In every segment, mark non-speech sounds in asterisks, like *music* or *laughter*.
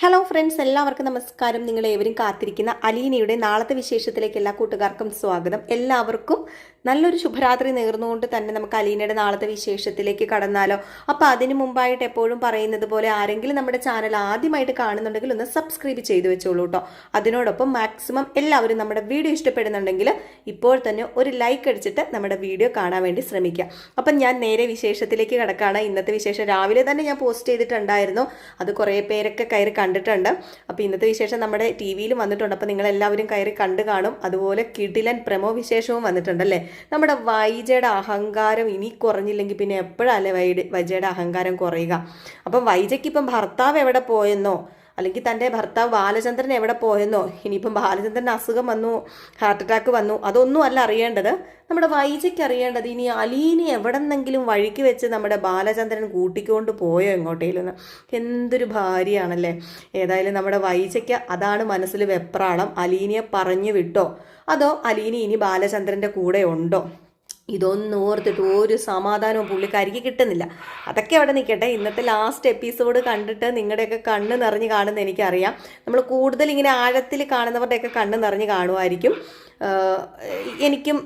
Hello friends എല്ലാവർക്കും നമസ്കാരം. നിങ്ങളെ ഏവരും കാത്തിരിക്കുന്ന അലീനയുടെ നാളത്തെ വിശേഷത്തിലേക്ക് എല്ലാ കൂട്ടുകാർക്കും സ്വാഗതം. എല്ലാവർക്കും നല്ലൊരു ശുഭരാത്രി നേർന്നുകൊണ്ട് തന്നെ നമുക്ക് അലീനയുടെ നാളത്തെ വിശേഷത്തിലേക്ക് കടന്നാലോ. അപ്പോൾ അതിനു മുമ്പായിട്ട് എപ്പോഴും പറയുന്നത് പോലെ ആരെങ്കിലും നമ്മുടെ ചാനൽ ആദ്യമായിട്ട് കാണുന്നുണ്ടെങ്കിൽ ഒന്ന് സബ്സ്ക്രൈബ് ചെയ്ത് വെച്ചോളൂ കേട്ടോ അതിനോടൊപ്പം മാക്സിമം എല്ലാവരും നമ്മുടെ വീഡിയോ ഇഷ്ടപ്പെടുന്നുണ്ടെങ്കിൽ ഇപ്പോൾ തന്നെ ഒരു ലൈക്ക് അടിച്ചിട്ട് നമ്മുടെ വീഡിയോ കാണാൻ വേണ്ടി ശ്രമിക്കുക. അപ്പം ഞാൻ നേരെ വിശേഷത്തിലേക്ക് കിടക്കുകയാണ് ഇന്നത്തെ വിശേഷം രാവിലെ തന്നെ ഞാൻ പോസ്റ്റ് ചെയ്തിട്ടുണ്ടായിരുന്നു. അത് കുറേ പേരൊക്കെ കയറി കണ്ടിട്ടുണ്ട്. അപ്പോൾ ഇന്നത്തെ വിശേഷം നമ്മുടെ ടി വിയിൽ വന്നിട്ടുണ്ട്. അപ്പോൾ നിങ്ങൾ എല്ലാവരും കയറി കണ്ടു കാണും. അതുപോലെ കിടിലൻ പ്രമോ വിശേഷവും വന്നിട്ടുണ്ടല്ലേ നമ്മുടെ വൈജയുടെ അഹങ്കാരം ഇനി കുറഞ്ഞില്ലെങ്കിൽ പിന്നെ എപ്പോഴല്ലേ വൈ വൈജയുടെ അഹങ്കാരം കുറയുക? അപ്പം വൈജയ്ക്ക് ഇപ്പം ഭർത്താവ് എവിടെ പോയെന്നോ അല്ലെങ്കിൽ തന്റെ ഭർത്താവ് ബാലചന്ദ്രൻ എവിടെ പോയെന്നോ ഇനിയിപ്പം ബാലചന്ദ്രൻ അസുഖം വന്നു ഹാർട്ട് അറ്റാക്ക് വന്നു അതൊന്നും അല്ല അറിയേണ്ടത്. നമ്മുടെ വൈജയ്ക്ക് അറിയേണ്ടത് ഇനി അലീനെ എവിടെന്നെങ്കിലും വഴിക്ക് വെച്ച് നമ്മുടെ ബാലചന്ദ്രൻ കൂട്ടിക്കൊണ്ട് പോയോ എങ്ങോട്ടേലും എന്തൊരു ഭാര്യയാണല്ലേ. ഏതായാലും നമ്മുടെ വൈജയ്ക്ക് അതാണ് മനസ്സിൽ വെപ്രാളം. അലീനയെ പറഞ്ഞു വിട്ടോ. അതോ അലീനി ഇനി ബാലചന്ദ്രന്റെ കൂടെ ഉണ്ടോ? ഇതൊന്നും ഓർത്തിട്ട് ഒരു സമാധാനവും പുള്ളിക്കാരിക്ക് കിട്ടുന്നില്ല. അതൊക്കെ അവിടെ നിൽക്കട്ടെ ഇന്നത്തെ ലാസ്റ്റ് എപ്പിസോഡ് കണ്ടിട്ട് നിങ്ങളുടെയൊക്കെ കണ്ണ് നിറഞ്ഞ് കാണുന്ന എനിക്കറിയാം. നമ്മൾ കൂടുതൽ ഇങ്ങനെ ആഴത്തിൽ കാണുന്നവരുടെയൊക്കെ കണ്ണ് നിറഞ്ഞ് കാണുമായിരിക്കും. എനിക്കും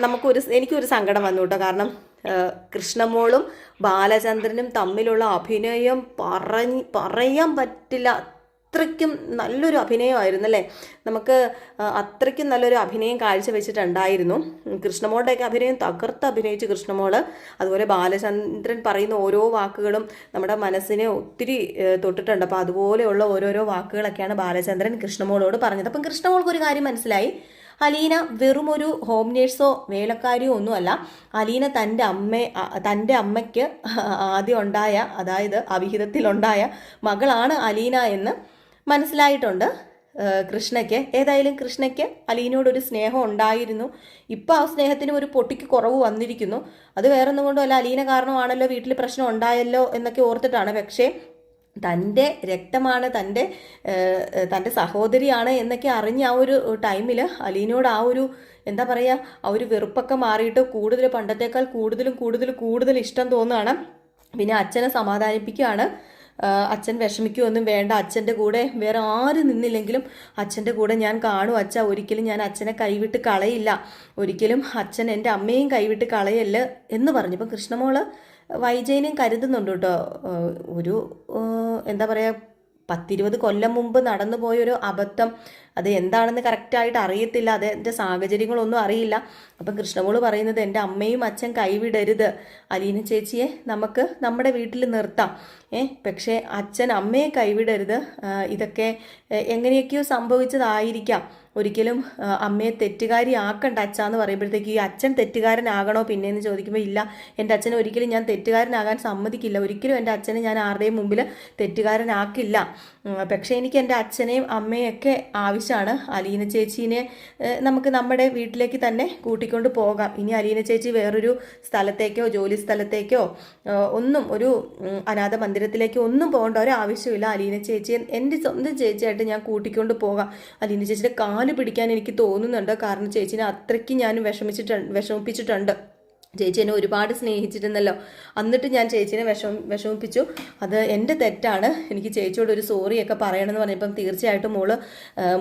നമുക്കൊരു എനിക്കൊരു സങ്കടം വന്നു കേട്ടോ. കാരണം കൃഷ്ണമോളും ബാലചന്ദ്രനും തമ്മിലുള്ള അഭിനയം പറഞ്ഞ് പറയാൻ പറ്റില്ല. അത്രയ്ക്കും നല്ലൊരു അഭിനയമായിരുന്നു അല്ലേ നമുക്ക് അത്രയ്ക്കും നല്ലൊരു അഭിനയം കാഴ്ചവെച്ചിട്ടുണ്ടായിരുന്നു. കൃഷ്ണമോളുടെയൊക്കെ അഭിനയം തകർത്ത് അഭിനയിച്ച് കൃഷ്ണമോൾ അതുപോലെ ബാലചന്ദ്രൻ പറയുന്ന ഓരോ വാക്കുകളും നമ്മുടെ മനസ്സിനെ ഒത്തിരി തൊട്ടിട്ടുണ്ട്. അപ്പോൾ അതുപോലെയുള്ള ഓരോരോ വാക്കുകളൊക്കെയാണ് ബാലചന്ദ്രൻ കൃഷ്ണമോളോട് പറഞ്ഞത്. അപ്പം കൃഷ്ണമോൾക്ക് ഒരു കാര്യം മനസ്സിലായി. അലീന വെറുമൊരു ഹോം നേഴ്സോ വേലക്കാരിയോ ഒന്നുമല്ല. അലീന തന്റെ അമ്മ തന്റെ അമ്മയ്ക്ക് ആദ്യം ഉണ്ടായ അതായത് അവിഹിതത്തിലുണ്ടായ മകളാണ് അലീന എന്ന് മനസ്സിലായിട്ടുണ്ട്. കൃഷ്ണയ്ക്ക്. ഏതായാലും കൃഷ്ണയ്ക്ക് അലീനയോടൊരു സ്നേഹം ഉണ്ടായിരുന്നു. ഇപ്പോൾ ആ സ്നേഹത്തിന് ഒരു പൊട്ടിക്ക് കുറവ് വന്നിരിക്കുന്നു. അത് വേറൊന്നും കൊണ്ടുമല്ല അലീന കാരണമാണല്ലോ വീട്ടിൽ പ്രശ്നം ഉണ്ടായല്ലോ എന്നൊക്കെ ഓർത്തിട്ടാണ്. പക്ഷേ തന്റെ രക്തമാണ് തന്റെ തന്റെ സഹോദരിയാണ് എന്നൊക്കെ അറിഞ്ഞ ആ ഒരു ടൈമിൽ അലീനയോട് ആ ഒരു എന്താ പറയുക ആ ഒരു വെറുപ്പൊക്കെ മാറിയിട്ട് കൂടുതൽ പണ്ടത്തേക്കാൾ കൂടുതലും കൂടുതൽ കൂടുതൽ ഇഷ്ടം തോന്നുകയാണ്. പിന്നെ അച്ഛനെ സമാധാനിപ്പിക്കുകയാണ്. അച്ഛൻ വിഷമിക്കുകയൊന്നും വേണ്ട. അച്ഛന്റെ കൂടെ വേറെ ആരും നിന്നില്ലെങ്കിലും അച്ഛന്റെ കൂടെ ഞാൻ കാണും. അച്ഛ ഒരിക്കലും ഞാൻ അച്ഛനെ കൈവിട്ട് കളയില്ല. ഒരിക്കലും അച്ഛൻ എന്റെ അമ്മയും കൈവിട്ട് കളയല്ല എന്ന് പറഞ്ഞു. ഇപ്പം കൃഷ്ണമോൾ വൈജയനെയും കരുതുന്നുണ്ട് കേട്ടോ. ഒരു എന്താ പറയുക പത്തിരുപത് കൊല്ലം മുമ്പ് നടന്നു പോയൊരു അബദ്ധം. അത് എന്താണെന്ന് കറക്റ്റായിട്ട് അറിയത്തില്ല. അതിന്റെ സാഹചര്യങ്ങളൊന്നും അറിയില്ല. അപ്പം കൃഷ്ണമോൾ പറയുന്നത് എന്റെ അമ്മയും അച്ഛൻ കൈവിടരുത്. അലീന ചേച്ചിയെ നമുക്ക് നമ്മുടെ വീട്ടിൽ നിർത്താം. ഏ പക്ഷേ അച്ഛൻ അമ്മയെ കൈവിടരുത്. ഇതൊക്കെ എങ്ങനെയൊക്കെയോ സംഭവിച്ചതായിരിക്കാം. ഒരിക്കലും അമ്മയെ തെറ്റുകാരി ആക്കണ്ട അച്ഛ എന്ന് പറയുമ്പോഴത്തേക്ക് ഈ അച്ഛൻ തെറ്റുകാരനാകണോ പിന്നെയെന്ന് ചോദിക്കുമ്പോൾ ഇല്ല. എന്റെ അച്ഛൻ ഒരിക്കലും ഞാൻ തെറ്റുകാരനാകാൻ സമ്മതിക്കില്ല. ഒരിക്കലും എന്റെ അച്ഛനെ ഞാൻ ആരുടെയും മുമ്പിൽ തെറ്റുകാരനാക്കില്ല. പക്ഷേ എനിക്ക് എന്റെ അച്ഛനെയും അമ്മയൊക്കെ ആവശ്യമാണ് അലീന ചേച്ചീനെ നമുക്ക് നമ്മുടെ വീട്ടിലേക്ക് തന്നെ കൂട്ടിക്കൊണ്ട് പോകാം. ഇനി അലീന ചേച്ചി വേറൊരു സ്ഥലത്തേക്കോ ജോലി സ്ഥലത്തേക്കോ ഒന്നും ഒരു അനാഥ മന്ദിരത്തിലേക്കോ ഒന്നും പോകേണ്ട ഒരു ആവശ്യമില്ല അലീന ചേച്ചിയെ എന്റെ സ്വന്തം ചേച്ചിയായിട്ട് ഞാൻ കൂട്ടിക്കൊണ്ട് പോകാം. അലീന ചേച്ചിയുടെ കാൽ പിടിക്കാൻ എനിക്ക് തോന്നുന്നുണ്ട്. കാരണം ചേച്ചിനെ അത്രയ്ക്ക് ഞാൻ വിഷമിച്ചിട്ടുണ്ട് വിഷമിപ്പിച്ചിട്ടുണ്ട്. ചേച്ചി എന്നെ ഒരുപാട് സ്നേഹിച്ചിരുന്നല്ലോ. എന്നിട്ട് ഞാൻ ചേച്ചിനെ വിഷമ വിഷമിപ്പിച്ചു. അത് എന്റെ തെറ്റാണ്. എനിക്ക് ചേച്ചിയോട് ഒരു സോറിയൊക്കെ പറയണമെന്ന് പറഞ്ഞപ്പം തീർച്ചയായിട്ടും മോൾ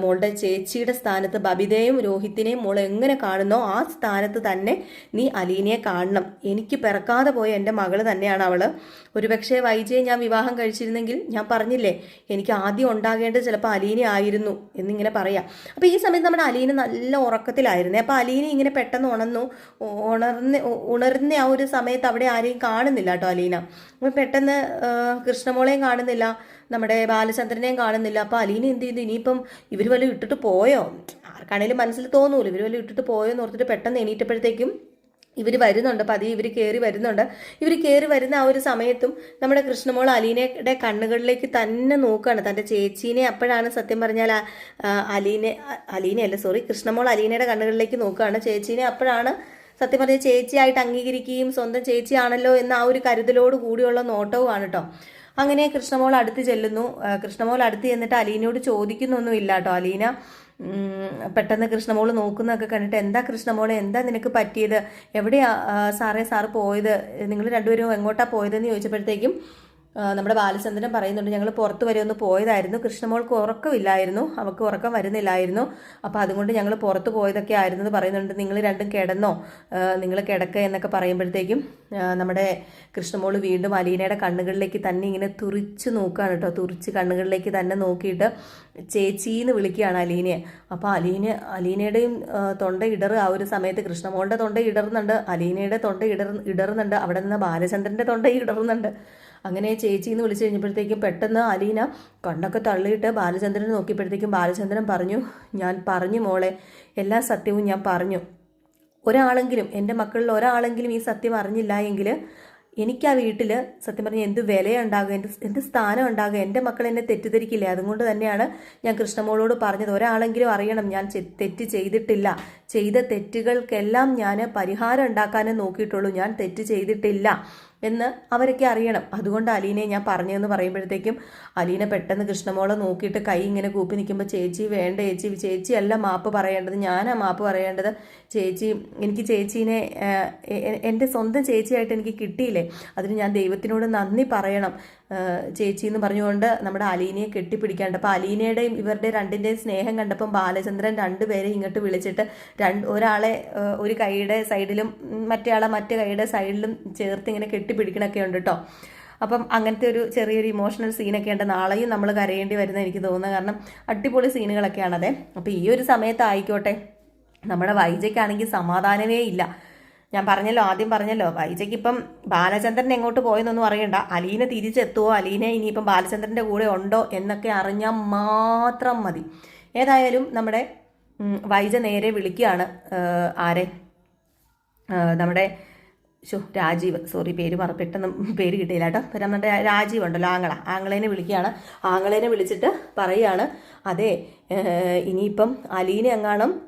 മോളുടെ ചേച്ചിയുടെ സ്ഥാനത്ത് ബബിതയും രോഹിത്തിനെയും മോൾ എങ്ങനെ കാണുന്നോ ആ സ്ഥാനത്ത് തന്നെ നീ അലീനയെ കാണണം. എനിക്ക് പിറക്കാതെ പോയ എന്റെ മകൾ തന്നെയാണ് അവൾ. ഒരുപക്ഷെ വൈജയെ ഞാൻ വിവാഹം കഴിച്ചിരുന്നെങ്കിൽ ഞാൻ പറഞ്ഞില്ലേ എനിക്ക് ആദ്യം ഉണ്ടാകേണ്ടത് ചിലപ്പോൾ അലീന ആയിരുന്നു എന്നിങ്ങനെ പറയാം. അപ്പോൾ ഈ സമയത്ത് നമ്മുടെ അലീന നല്ല ഉറക്കത്തിലായിരുന്നേ. അപ്പോൾ അലീന ഇങ്ങനെ പെട്ടെന്ന് ഉണർന്നു ഉണർന്ന് ഉണർന്ന ആ ഒരു സമയത്ത് അവിടെ ആരെയും കാണുന്നില്ല കേട്ടോ അലീന. അപ്പം പെട്ടെന്ന് കൃഷ്ണമോളെയും കാണുന്നില്ല നമ്മുടെ ബാലചന്ദ്രനെയും കാണുന്നില്ല. അപ്പോൾ അലീന എന്ത് ചെയ്തു? ഇനിയിപ്പം ഇവർ വല്ലതും ഇട്ടിട്ട് പോയോ? ആർക്കാണേലും മനസ്സിൽ തോന്നൂല. ഇവർ വല്ലതും ഇട്ടിട്ട് പോയോ എന്ന് ഓർത്തിട്ട് പെട്ടെന്ന് എണീറ്റപ്പോഴത്തേക്കും ഇവർ വരുന്നുണ്ട്. പതിയെ ഇവർ കയറി വരുന്നുണ്ട്. ഇവർ കയറി വരുന്ന ആ ഒരു സമയത്തും നമ്മുടെ കൃഷ്ണമോൾ അലീനയുടെ കണ്ണുകളിലേക്ക് തന്നെ നോക്കുകയാണ് തന്റെ ചേച്ചീനെ അപ്പോഴാണ് സത്യം പറഞ്ഞാൽ അലീനെ അലീനയല്ല സോറി കൃഷ്ണമോൾ അലീനയുടെ കണ്ണുകളിലേക്ക് നോക്കുകയാണ് ചേച്ചീനെ അപ്പോഴാണ് സത്യം പറഞ്ഞ ചേച്ചിയായിട്ട് അംഗീകരിക്കുകയും സ്വന്തം ചേച്ചിയാണല്ലോ എന്ന ആ ഒരു കരുതലോട് കൂടിയുള്ള നോട്ടവുമാണ് കേട്ടോ അങ്ങനെ കൃഷ്ണമോൾ അടുത്ത് ചെല്ലുന്നു. കൃഷ്ണമോൾ അടുത്ത് ചെന്നിട്ട് അലീനയോട് ചോദിക്കുന്നൊന്നുമില്ല കേട്ടോ അലീന പെട്ടെന്ന് കൃഷ്ണമോൾ നോക്കുന്നൊക്കെ കണ്ടിട്ട് എന്താ കൃഷ്ണമോൾ എന്താ നിനക്ക് പറ്റിയത്? എവിടെയാ സാറേ സാറ് പോയത്? നിങ്ങൾ രണ്ടുപേരും എങ്ങോട്ടാ പോയതെന്ന് ചോദിച്ചപ്പോഴത്തേക്കും നമ്മുടെ ബാലചന്ദ്രൻ പറയുന്നുണ്ട് ഞങ്ങൾ പുറത്ത് വരെ ഒന്ന് പോയതായിരുന്നു. കൃഷ്ണമോൾക്ക് ഉറക്കമില്ലായിരുന്നു. അവൾക്ക് ഉറക്കം വരുന്നില്ലായിരുന്നു. അപ്പോൾ അതുകൊണ്ട് ഞങ്ങൾ പുറത്ത് പോയതൊക്കെ ആയിരുന്നു എന്ന് പറയുന്നുണ്ട്. നിങ്ങൾ രണ്ടും കിടന്നോ? നിങ്ങൾ കിടക്കുക എന്നൊക്കെ പറയുമ്പോഴത്തേക്കും നമ്മുടെ കൃഷ്ണമോൾ വീണ്ടും അലീനയുടെ കണ്ണുകളിലേക്ക് തന്നെ ഇങ്ങനെ തുറിച്ച് നോക്കുകയാണ് കേട്ടോ. തുറിച്ച് കണ്ണുകളിലേക്ക് തന്നെ നോക്കിയിട്ട് ചേച്ചീന്ന് വിളിക്കുകയാണ് അലീനയെ. അപ്പോൾ അലീന അലീനയുടെയും തൊണ്ട ഇടറ് ആ ഒരു സമയത്ത് കൃഷ്ണമോളുടെ തൊണ്ട ഇടറുന്നുണ്ട് അലീനയുടെ തൊണ്ട ഇടർ ഇടറുന്നുണ്ട് അവിടെ നിന്ന് ബാലചന്ദ്രന്റെ തൊണ്ട ഇടറുന്നുണ്ട് അങ്ങനെ ചേച്ചി എന്ന് വിളിച്ചു കഴിഞ്ഞപ്പോഴത്തേക്കും പെട്ടെന്ന് അലീന കണ്ണൊക്കെ തള്ളിയിട്ട് ബാലചന്ദ്രനെ നോക്കിയപ്പോഴത്തേക്കും ബാലചന്ദ്രൻ പറഞ്ഞു ഞാൻ പറഞ്ഞു മോളെ എല്ലാ സത്യവും ഞാൻ പറഞ്ഞു. ഒരാളെങ്കിലും എന്റെ മക്കളിൽ ഒരാളെങ്കിലും ഈ സത്യം അറിഞ്ഞില്ല എങ്കിൽ എനിക്ക് ആ വീട്ടിൽ സത്യം പറഞ്ഞാൽ എന്ത് വിലയുണ്ടാകും എന്ത് എന്ത് സ്ഥാനം ഉണ്ടാകും എന്റെ മക്കൾ എന്നെ തെറ്റിദ്ധരിക്കില്ലേ? അതുകൊണ്ട് തന്നെയാണ് ഞാൻ കൃഷ്ണമോളോട് പറഞ്ഞത്. ഒരാളെങ്കിലും അറിയണം ഞാൻ തെറ്റ് ചെയ്തിട്ടില്ല. ചെയ്ത തെറ്റുകൾക്കെല്ലാം ഞാൻ പരിഹാരം ഉണ്ടാക്കാനേ നോക്കിയിട്ടുള്ളൂ. ഞാൻ തെറ്റ് ചെയ്തിട്ടില്ല. എന്ന് അവരൊക്കെ അറിയണം. അതുകൊണ്ട് അലീനയെ ഞാൻ പറഞ്ഞതെന്ന് പറയുമ്പോഴത്തേക്കും അലീന പെട്ടെന്ന് കൃഷ്ണമോളെ നോക്കിയിട്ട് കൈ ഇങ്ങനെ കൂപ്പി നിൽക്കുമ്പോൾ ചേച്ചി വേണ്ട ചേച്ചി ചേച്ചി അല്ല മാപ്പ് പറയേണ്ടത്. ഞാനാ മാപ്പ് പറയേണ്ടത്. ചേച്ചി എനിക്ക് ചേച്ചീനെ എന്റെ സ്വന്തം ചേച്ചിയായിട്ട് എനിക്ക് കിട്ടിയില്ലേ? അതിന് ഞാൻ ദൈവത്തിനോട് നന്ദി പറയണം. ചേച്ചി എന്ന് പറഞ്ഞുകൊണ്ട് നമ്മുടെ അലീനയെ കെട്ടിപ്പിടിക്കാണ്ട്. അപ്പോൾ അലീനയുടെയും ഇവരുടെ രണ്ടിന്റെയും സ്നേഹം കണ്ടപ്പം ബാലചന്ദ്രൻ രണ്ടുപേരെ ഇങ്ങോട്ട് വിളിച്ചിട്ട് രണ്ട് ഒരാളെ ഒരു കൈയുടെ സൈഡിലും മറ്റേയാളെ മറ്റേ കൈയുടെ സൈഡിലും ചേർത്ത് ഇങ്ങനെ കെട്ടിപ്പിടിക്കണൊക്കെ ഉണ്ട് കേട്ടോ അപ്പം അങ്ങനത്തെ ഒരു ചെറിയൊരു ഇമോഷണൽ സീനൊക്കെ ഉണ്ട്. നാളെയും നമ്മൾ കരയേണ്ടി വരുന്ന എനിക്ക് തോന്നുന്നത് കാരണം അടിപൊളി സീനുകളൊക്കെയാണതെ അപ്പോൾ ഈ ഒരു സമയത്തായിക്കോട്ടെ. നമ്മുടെ വൈജയ്ക്കാണെങ്കിൽ സമാധാനമേ ഇല്ല. ഞാൻ പറഞ്ഞല്ലോ ആദ്യം പറഞ്ഞല്ലോ വൈജയ്ക്ക് ഇപ്പം ബാലചന്ദ്രൻ എങ്ങോട്ട് പോയെന്നൊന്നും അറിയണ്ട. അലീന തിരിച്ചെത്തുവോ? അലീന ഇനിയിപ്പം ബാലചന്ദ്രന്റെ കൂടെ ഉണ്ടോ എന്നൊക്കെ അറിഞ്ഞാൽ മാത്രം മതി. ഏതായാലും നമ്മുടെ വൈജ നേരെ വിളിക്കുകയാണ്. ആരെ? നമ്മുടെ ഷോ രാജീവ്. സോറി പേര് മറ പെട്ടെന്ന് പേര് കിട്ടിയില്ല കേട്ടോ. പിന്നെ നമ്മുടെ രാജീവ് ഉണ്ടല്ലോ ആങ്ങള. ആങ്ങളേനെ വിളിക്കുകയാണ്. ആങ്ങളേനെ വിളിച്ചിട്ട് പറയുകയാണ്. അതെ ഇനിയിപ്പം അലീന എങ്ങാനും ഏഹ്,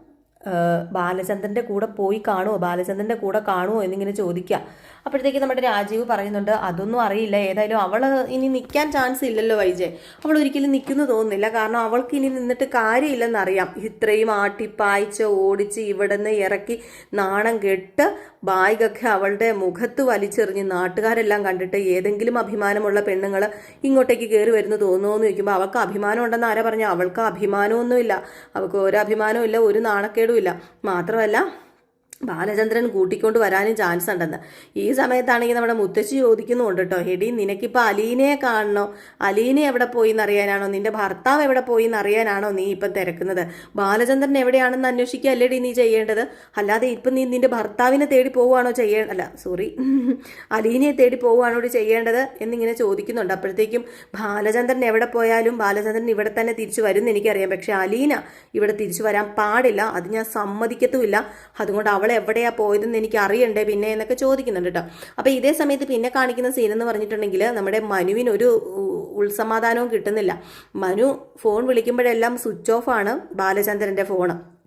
ബാലചന്ദ്രന്റെ കൂടെ പോയി കാണുമോ ബാലചന്ദ്രന്റെ കൂടെ കാണുമോ എന്നിങ്ങനെ ചോദിക്കുക. അപ്പോഴത്തേക്ക് നമ്മുടെ രാജീവ് പറയുന്നുണ്ട് അതൊന്നും അറിയില്ല. ഏതായാലും അവൾ ഇനി നിൽക്കാൻ ചാൻസ് ഇല്ലല്ലോ വൈജയ് അവൾ ഒരിക്കലും നിൽക്കുന്നു തോന്നുന്നില്ല. കാരണം അവൾക്ക് ഇനി നിന്നിട്ട് കാര്യമില്ലെന്നറിയാം. ഇത്രയും ആട്ടിപ്പായിച്ച് ഓടിച്ച് ഇവിടുന്ന് ഇറക്കി നാണം കെട്ട് ബാഗൊക്കെ അവളുടെ മുഖത്ത് വലിച്ചെറിഞ്ഞ് നാട്ടുകാരെല്ലാം കണ്ടിട്ട് ഏതെങ്കിലും അഭിമാനമുള്ള പെണ്ണുങ്ങൾ ഇങ്ങോട്ടേക്ക് കയറി വരുന്നു തോന്നുമെന്ന് ചോദിക്കുമ്പോൾ അവൾക്ക് അഭിമാനം ഉണ്ടെന്ന് ആരാ പറഞ്ഞു? അവൾക്ക് അഭിമാനമൊന്നുമില്ല. അവൾക്ക് ഒരു അഭിമാനവും ഇല്ല ഒരു നാണക്കേടും ഇല്ല. മാത്രമല്ല ബാലചന്ദ്രൻ കൂട്ടിക്കൊണ്ട് വരാനും ചാൻസ് ഉണ്ടെന്ന്. ഈ സമയത്താണെങ്കിൽ നമ്മുടെ മുത്തശ്ശി ചോദിക്കുന്നുണ്ട് കേട്ടോ എടി നിനക്കിപ്പോൾ അലീനയെ കാണണോ? അലീന എവിടെ പോയി എന്നറിയാനാണോ നിന്റെ ഭർത്താവ് എവിടെ പോയി എന്നറിയാനാണോ നീ ഇപ്പം തിരക്കുന്നത്? ബാലചന്ദ്രൻ എവിടെയാണെന്ന് അന്വേഷിക്കുക അല്ലേടി നീ ചെയ്യേണ്ടത്? അല്ലാതെ ഇപ്പം നീ നിന്റെ ഭർത്താവിനെ തേടി പോവുകയാണോ ചെയ്യേ അല്ല സോറി *laughs* അലീനയെ തേടി പോവുകയാണോ ചെയ്യേണ്ടത് എന്നിങ്ങനെ ചോദിക്കുന്നുണ്ട്. അപ്പോഴത്തേക്കും ബാലചന്ദ്രൻ എവിടെ പോയാലും ബാലചന്ദ്രൻ ഇവിടെ തന്നെ തിരിച്ചു വരും എനിക്കറിയാം. പക്ഷേ അലീന ഇവിടെ തിരിച്ചു വരാൻ പാടില്ല. അത് ഞാൻ സമ്മതിക്കത്തുമില്ല. അതുകൊണ്ട് അവൾ എവിടെയാ പോയതെന്ന് എനിക്ക് അറിയണ്ടേ പിന്നെ എന്നൊക്കെ ചോദിക്കുന്നുണ്ട് കേട്ടോ അപ്പോൾ ഇതേ സമയത്ത് പിന്നെ കാണിക്കുന്ന സീൻ എന്ന് പറഞ്ഞിട്ടുണ്ടെങ്കിൽ നമ്മുടെ മനുവിന് ഒരു ഉൾസമാധാനവും കിട്ടുന്നില്ല. മനു ഫോൺ വിളിക്കുമ്പോഴെല്ലാം സ്വിച്ച് ഓഫ് ആണ് ബാലചന്ദ്രന്റെ ഫോണ്.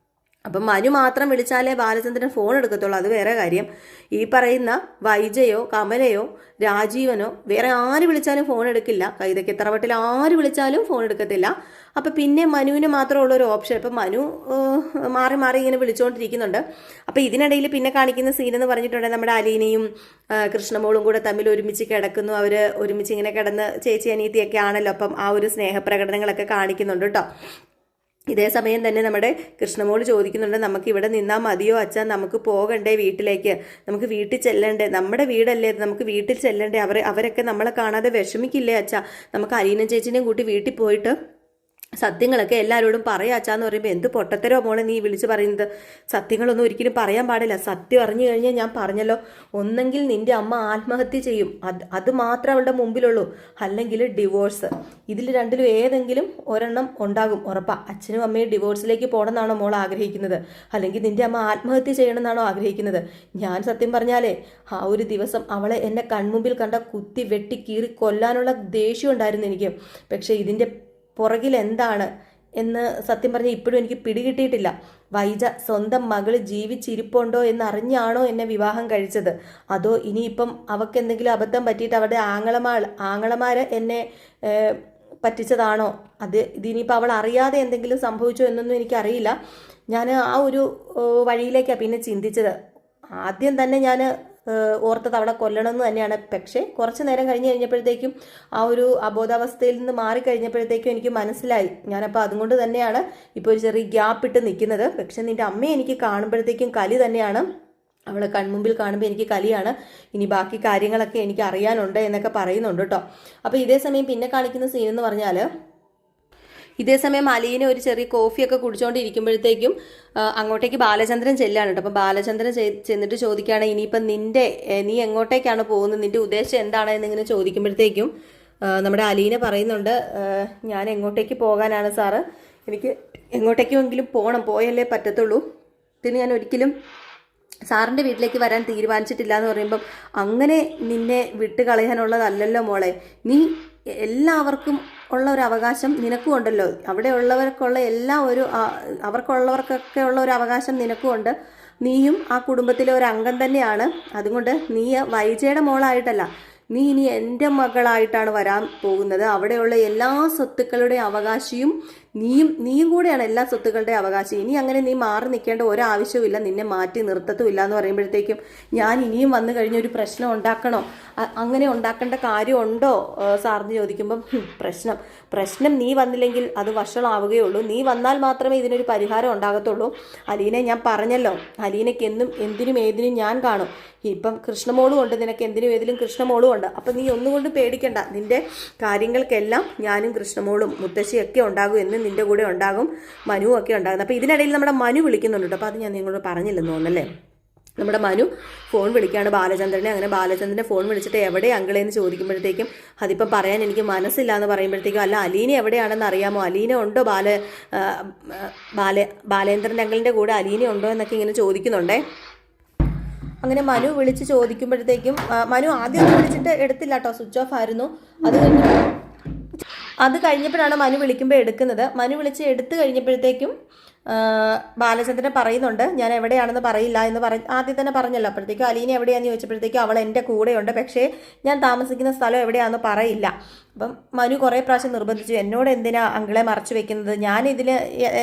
അപ്പം മനു മാത്രം വിളിച്ചാലേ ബാലചന്ദ്രൻ ഫോൺ എടുക്കത്തുള്ളൂ. അത് വേറെ കാര്യം. ഈ പറയുന്ന വൈജയോ കമലയോ രാജീവനോ വേറെ ആര് വിളിച്ചാലും ഫോൺ എടുക്കില്ല. കൈതക്കെത്തറവട്ടിൽ ആര് വിളിച്ചാലും ഫോൺ എടുക്കത്തില്ല. അപ്പം പിന്നെ മനുവിന് മാത്രമുള്ള ഒരു ഓപ്ഷൻ ഇപ്പം മനു മാറി മാറി ഇങ്ങനെ വിളിച്ചുകൊണ്ടിരിക്കുന്നുണ്ട് അപ്പോൾ ഇതിനിടയിൽ പിന്നെ കാണിക്കുന്ന സീൻ എന്ന് പറഞ്ഞിട്ടുണ്ടെങ്കിൽ നമ്മുടെ അലീനയും കൃഷ്ണമോളും കൂടെ തമ്മിൽ ഒരുമിച്ച് കിടക്കുന്നു. അവർ ഒരുമിച്ച് ഇങ്ങനെ കിടന്ന് ചേച്ചി അനീതിയൊക്കെ ആണല്ലോ. അപ്പം ആ ഒരു സ്നേഹപ്രകടനങ്ങളൊക്കെ കാണിക്കുന്നുണ്ട് കേട്ടോ ഇതേ സമയം തന്നെ നമ്മുടെ കൃഷ്ണമോൾ ചോദിക്കുന്നുണ്ട് നമുക്ക് ഇവിടെ നിന്നാൽ മതിയോ അച്ഛാ? നമുക്ക് പോകണ്ടേ വീട്ടിലേക്ക്? നമുക്ക് വീട്ടിൽ ചെല്ലണ്ടേ? നമ്മുടെ വീടല്ലേ നമുക്ക് വീട്ടിൽ ചെല്ലണ്ടേ? അവർ അവരൊക്കെ നമ്മളെ കാണാതെ വിഷമിക്കില്ലേ അച്ഛാ? നമുക്ക് അലീന ചേച്ചിനെയും കൂട്ടി വീട്ടിൽ പോയിട്ട് സത്യങ്ങളൊക്കെ എല്ലാവരോടും പറയാ അച്ഛാന്ന് പറയുമ്പോൾ എന്ത് പൊട്ടത്തരോ മോളെ നീ വിളിച്ച് പറയുന്നത്? സത്യങ്ങളൊന്നും ഒരിക്കലും പറയാൻ പാടില്ല. സത്യം അറിഞ്ഞു കഴിഞ്ഞാൽ ഞാൻ പറഞ്ഞല്ലോ ഒന്നെങ്കിൽ നിന്റെ അമ്മ ആത്മഹത്യ ചെയ്യും. അത് അത് മാത്രമേ അവളുടെ മുമ്പിലുള്ളൂ. അല്ലെങ്കിൽ ഡിവോഴ്സ്. ഇതിൽ രണ്ടിലും ഏതെങ്കിലും ഒരെണ്ണം ഉണ്ടാകും ഉറപ്പാ. അച്ഛനും അമ്മയും ഡിവോഴ്സിലേക്ക് പോകണമെന്നാണോ മോൾ ആഗ്രഹിക്കുന്നത്? അല്ലെങ്കിൽ നിന്റെ അമ്മ ആത്മഹത്യ ചെയ്യണമെന്നാണോ ആഗ്രഹിക്കുന്നത്? ഞാൻ സത്യം പറഞ്ഞാലേ ആ ഒരു ദിവസം അവളെ എന്നെ കൺമുമ്പിൽ കണ്ട കുത്തി വെട്ടി കീറി കൊല്ലാനുള്ള ദേഷ്യം ഉണ്ടായിരുന്നു എനിക്ക്. പക്ഷേ ഇതിന്റെ പുറകിൽ എന്താണ് എന്ന് സത്യം പറഞ്ഞാൽ ഇപ്പോഴും എനിക്ക് പിടികിട്ടിയിട്ടില്ല. വൈജ സ്വന്തം മകൾ ജീവിച്ചിരിപ്പുണ്ടോ എന്ന് അറിഞ്ഞാണോ എന്നെ വിവാഹം കഴിച്ചത്? അതോ ഇനിയിപ്പം അവൾക്ക് എന്തെങ്കിലും അബദ്ധം പറ്റിയിട്ട് അവരുടെ ആങ്ങളമാൾ ആങ്ങളമാര് എന്നെ പറ്റിച്ചതാണോ? അത് ഇതിനിപ്പോൾ അവൾ അറിയാതെ എന്തെങ്കിലും സംഭവിച്ചോ എന്നൊന്നും എനിക്കറിയില്ല. ഞാൻ ആ ഒരു വഴിയിലേക്കാണ് പിന്നെ ചിന്തിച്ചത്. ആദ്യം തന്നെ ഞാൻ ഓർത്തത് അവളെ കൊല്ലണമെന്ന് തന്നെയാണ്. പക്ഷേ കുറച്ച് നേരം കഴിഞ്ഞ് കഴിഞ്ഞപ്പോഴത്തേക്കും ആ ഒരു അബോധാവസ്ഥയിൽ നിന്ന് മാറി കഴിഞ്ഞപ്പോഴത്തേക്കും എനിക്ക് മനസ്സിലായി. ഞാനപ്പോൾ അതുകൊണ്ട് തന്നെയാണ് ഇപ്പോൾ ഒരു ചെറിയ ഗ്യാപ്പ് ഇട്ട് നിൽക്കുന്നത്. പക്ഷെ നിന്റെ അമ്മയെ എനിക്ക് കാണുമ്പോഴത്തേക്കും കലി തന്നെയാണ്. അവളെ കൺമുമ്പിൽ കാണുമ്പോൾ എനിക്ക് കലിയാണ്. ഇനി ബാക്കി കാര്യങ്ങളൊക്കെ എനിക്ക് അറിയാനുണ്ട് എന്നൊക്കെ പറയുന്നുണ്ട് കേട്ടോ. അപ്പോൾ ഇതേ സമയം പിന്നെ കാണിക്കുന്ന സീൻ എന്ന് പറഞ്ഞാൽ ഇതേ സമയം അലീന ഒരു ചെറിയ കോഫിയൊക്കെ കുടിച്ചുകൊണ്ടിരിക്കുമ്പോഴത്തേക്കും അങ്ങോട്ടേക്ക് ബാലചന്ദ്രൻ ചെല്ലാണ് കേട്ടോ. അപ്പോൾ ബാലചന്ദ്രൻ ചെന്നിട്ട് ചോദിക്കുകയാണ് ഇനിയിപ്പം നിന്റെ നീ എങ്ങോട്ടേക്കാണ് പോകുന്നത്? നിന്റെ ഉദ്ദേശം എന്താണ്? എന്നിങ്ങനെ ചോദിക്കുമ്പോഴത്തേക്കും നമ്മുടെ അലീന പറയുന്നുണ്ട് ഞാൻ എങ്ങോട്ടേക്ക് പോകാനാണ് സാറ്. എനിക്ക് എങ്ങോട്ടേക്കുമെങ്കിലും പോകണം പോയല്ലേ പറ്റത്തുള്ളൂ. ഇതിന് ഞാൻ ഒരിക്കലും സാറിന്റെ വീട്ടിലേക്ക് വരാൻ തീരുമാനിച്ചിട്ടില്ല എന്ന് പറയുമ്പം അങ്ങനെ നിന്നെ വിട്ട് കളയാനുള്ളതല്ലല്ലോ മോളെ. നീ എല്ലാവർക്കും ഉള്ള ഒരു അവകാശം നിനക്കും ഉണ്ടല്ലോ അവിടെ ഉള്ളവർക്കുള്ള എല്ലാ ഒരു അവർക്കുള്ളവർക്കൊക്കെ ഉള്ള ഒരു അവകാശം നിനക്കും ഉണ്ട് നീയും ആ കുടുംബത്തിലെ ഒരു അംഗം തന്നെയാണ്. അതുകൊണ്ട് നീ വൈജയുടെ മോളായിട്ടല്ല നീ ഇനി എന്റെ മകളായിട്ടാണ് വരാൻ പോകുന്നത്. അവിടെയുള്ള എല്ലാ സ്വത്തുക്കളുടെ അവകാശിയും നീയും നീയും കൂടെയാണ് എല്ലാ സ്വത്തുക്കളുടെ അവകാശം. ഇനി അങ്ങനെ നീ മാറി നിൽക്കേണ്ട ഒരാവശ്യവുമില്ല. നിന്നെ മാറ്റി നിർത്തത്തുമില്ല എന്ന് പറയുമ്പോഴത്തേക്കും ഞാൻ ഇനിയും വന്നു കഴിഞ്ഞ ഒരു പ്രശ്നം ഉണ്ടാക്കണോ? അങ്ങനെ ഉണ്ടാക്കേണ്ട കാര്യമുണ്ടോ? സാറിന് ചോദിക്കുമ്പം പ്രശ്നം. പ്രശ്നം നീ വന്നില്ലെങ്കിൽ അത് വഷളാവുകയുള്ളൂ. നീ വന്നാൽ മാത്രമേ ഇതിനൊരു പരിഹാരം ഉണ്ടാകത്തുള്ളൂ. അലീനെ ഞാൻ പറഞ്ഞല്ലോ. അലീനയ്ക്ക് എന്നും എന്തിനും ഏതിനും ഞാൻ കാണും. ഇപ്പം കൃഷ്ണമോളും ഉണ്ട്. നിനക്ക് എന്തിനും ഏതിലും കൃഷ്ണമോളും ഉണ്ട്. അപ്പം നീ ഒന്നുകൊണ്ട് പേടിക്കണ്ട. നിന്റെ കാര്യങ്ങൾക്കെല്ലാം ഞാനും കൃഷ്ണമോളും മുത്തശ്ശിയൊക്കെ ഉണ്ടാകും എന്നും നിന്റെ കൂടെ ഉണ്ടാകും. മനുവും ഒക്കെ ഉണ്ടാകും. അപ്പം ഇതിനിടയിൽ നമ്മുടെ മനു വിളിക്കുന്നുണ്ട് കേട്ടോ. അപ്പോൾ അത് ഞാൻ നിങ്ങളോട് പറഞ്ഞില്ലെന്ന് തോന്നുന്നല്ലേ നമ്മുടെ മനു ഫോൺ വിളിക്കുകയാണ് ബാലചന്ദ്രനെ. അങ്ങനെ ബാലചന്ദ്രനെ ഫോൺ വിളിച്ചിട്ട് എവിടെ അങ്കിളെന്ന് ചോദിക്കുമ്പോഴത്തേക്കും അതിപ്പം പറയാൻ എനിക്ക് മനസ്സില്ല എന്ന് പറയുമ്പോഴത്തേക്കും അല്ല അലീന എവിടെയാണെന്ന് അറിയാമോ? അലീന ഉണ്ടോ ബാല ബാല ബാലേന്ദ്രൻ അങ്കിളിന്റെ കൂടെ? അലീന ഉണ്ടോ? എന്നൊക്കെ ഇങ്ങനെ ചോദിക്കുന്നുണ്ടേ. അങ്ങനെ മനു വിളിച്ച് ചോദിക്കുമ്പോഴത്തേക്കും മനു ആദ്യം വിളിച്ചിട്ട് എടുത്തില്ല കേട്ടോ. സ്വിച്ച് ഓഫ് ആയിരുന്നു. അത് കഴിഞ്ഞ് അത് കഴിഞ്ഞപ്പോഴാണ് മനു വിളിക്കുമ്പോൾ എടുക്കുന്നത്. മനു വിളിച്ച് എടുത്തു കഴിഞ്ഞപ്പോഴത്തേക്കും ബാലചന്ദ്രൻ പറയുന്നുണ്ട് ഞാൻ എവിടെയാണെന്ന് പറയില്ല എന്ന് പറ ആദ്യം തന്നെ പറഞ്ഞല്ലോ. അപ്പോഴത്തേക്കും അലീന എവിടെയാണെന്ന് ചോദിച്ചപ്പോഴത്തേക്കും അവൾ എന്റെ കൂടെയുണ്ട്. പക്ഷേ ഞാൻ താമസിക്കുന്ന സ്ഥലം എവിടെയാണെന്ന് പറയില്ല. അപ്പം മനു കുറേ പ്രാവശ്യം നിർബന്ധിച്ചു എന്നോട് എന്തിനാ അങ്കിളെ മറച്ചു വെക്കുന്നത്? ഞാൻ ഇതിൽ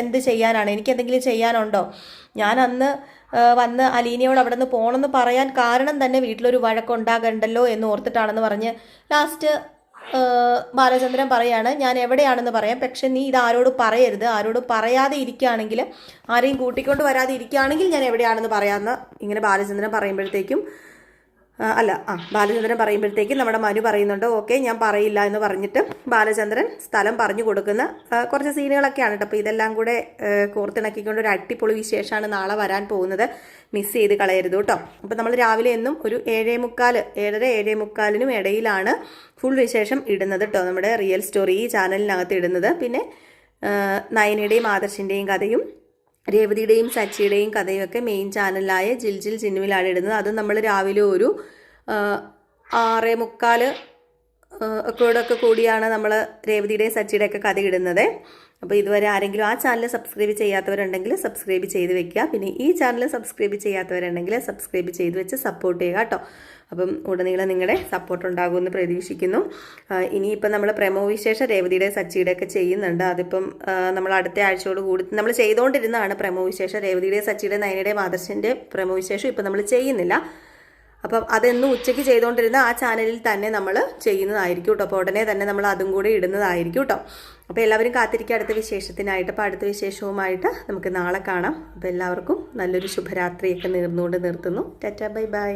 എന്ത് ചെയ്യാനാണ്? എനിക്ക് എന്തെങ്കിലും ചെയ്യാനുണ്ടോ? ഞാൻ അന്ന് വന്ന് അലീനയോട് അവിടെ നിന്ന് പോകണമെന്ന് പറയാൻ കാരണം തന്നെ വീട്ടിലൊരു വഴക്കുണ്ടാകണ്ടല്ലോ എന്ന് ഓർത്തിട്ടാണെന്ന് പറഞ്ഞ് ലാസ്റ്റ് ബാലചന്ദ്രൻ പറയാണ് ഞാൻ എവിടെയാണെന്ന് പറയാം. പക്ഷെ നീ ഇത് ആരോട് പറയരുത്. ആരോട് പറയാതെ ഇരിക്കുകയാണെങ്കിൽ ആരെയും കൂട്ടിക്കൊണ്ട് വരാതെ ഇരിക്കുകയാണെങ്കിൽ ഞാൻ എവിടെയാണെന്ന് പറയാമെന്ന് ഇങ്ങനെ ബാലചന്ദ്രൻ പറയുമ്പോഴത്തേക്കും അല്ല ആ ബാലചന്ദ്രൻ പറയുമ്പോഴത്തേക്കും നമ്മുടെ മനു പറയുന്നുണ്ട് ഓക്കെ ഞാൻ പറയില്ല എന്ന് പറഞ്ഞിട്ട് ബാലചന്ദ്രൻ സ്ഥലം പറഞ്ഞു കൊടുക്കുന്ന കുറച്ച് സീനുകളൊക്കെയാണ് കേട്ടോ. അപ്പോൾ ഇതെല്ലാം കൂടെ കോർത്തിണക്കിക്കൊണ്ട് ഒരു അടിപൊളി വിശേഷമാണ് നാളെ വരാൻ പോകുന്നത്. മിസ് ചെയ്ത് കളയരുത് കേട്ടോ. അപ്പോൾ നമ്മൾ രാവിലെ എന്നും ഒരു ഏഴേ മുക്കാൽ ഏഴര ഏഴേ മുക്കാലിനും ഇടയിലാണ് ഫുൾ വിശേഷം ഇടുന്നത് കേട്ടോ. നമ്മുടെ റിയൽ സ്റ്റോറി ഈ ചാനലിനകത്ത് ഇടുന്നത്. പിന്നെ നയനയുടെയും ആദർശിന്റെയും കഥയും രേവതിയുടെയും സച്ചിയുടെയും കഥയൊക്കെ മെയിൻ ചാനലായ ജിൽ ജിൽ സിനിമയിലാണ് ഇടുന്നത്. അത് നമ്മൾ രാവിലെ ഒരു ആറേ മുക്കാൽ ഒക്കെ കൂടിയാണ് നമ്മൾ രേവതിയുടെയും സച്ചിയുടെയൊക്കെ കഥ ഇടുന്നത്. അപ്പോൾ ഇതുവരെ ആരെങ്കിലും ആ ചാനൽ സബ്സ്ക്രൈബ് ചെയ്യാത്തവരുണ്ടെങ്കിൽ സബ്സ്ക്രൈബ് ചെയ്ത് വെക്കുക. പിന്നെ ഈ ചാനൽ സബ്സ്ക്രൈബ് ചെയ്യാത്തവരുണ്ടെങ്കിൽ സബ്സ്ക്രൈബ് ചെയ്ത് വെച്ച് സപ്പോർട്ട് ചെയ്യുക കേട്ടോ. അപ്പം ഉടനീളം നിങ്ങളുടെ സപ്പോർട്ട് ഉണ്ടാകുമെന്ന് പ്രതീക്ഷിക്കുന്നു. ഇനിയിപ്പം നമ്മൾ പ്രമോവിശേഷം രേവതിയുടെ സച്ചിയുടെ ഒക്കെ ചെയ്യുന്നുണ്ട്. അതിപ്പം നമ്മൾ അടുത്ത ആഴ്ചയോട് കൂടി നമ്മൾ ചെയ്തുകൊണ്ടിരുന്നതാണ് പ്രമോവിശേഷം രേവതിയുടെ സച്ചിയുടെ നയനയുടെ മാതർശന്റെ പ്രമോവിശേഷം ഇപ്പം നമ്മൾ ചെയ്യുന്നില്ല. അപ്പം അതെന്നും ഉച്ചയ്ക്ക് ചെയ്തുകൊണ്ടിരുന്ന ആ ചാനലിൽ തന്നെ നമ്മൾ ചെയ്യുന്നതായിരിക്കും കേട്ടോ. അപ്പോൾ ഉടനെ തന്നെ നമ്മൾ അതും കൂടി ഇടുന്നതായിരിക്കും കേട്ടോ. അപ്പോൾ എല്ലാവരും കാത്തിരിക്കുക അടുത്ത വിശേഷത്തിനായിട്ട് അപ്പോൾ അടുത്ത വിശേഷവുമായിട്ട് നമുക്ക് നാളെ കാണാം. അപ്പോൾ എല്ലാവർക്കും നല്ലൊരു ശുഭരാത്രിയൊക്കെ നേർന്നുകൊണ്ട് നിർത്തുന്നു. Tata bye bye.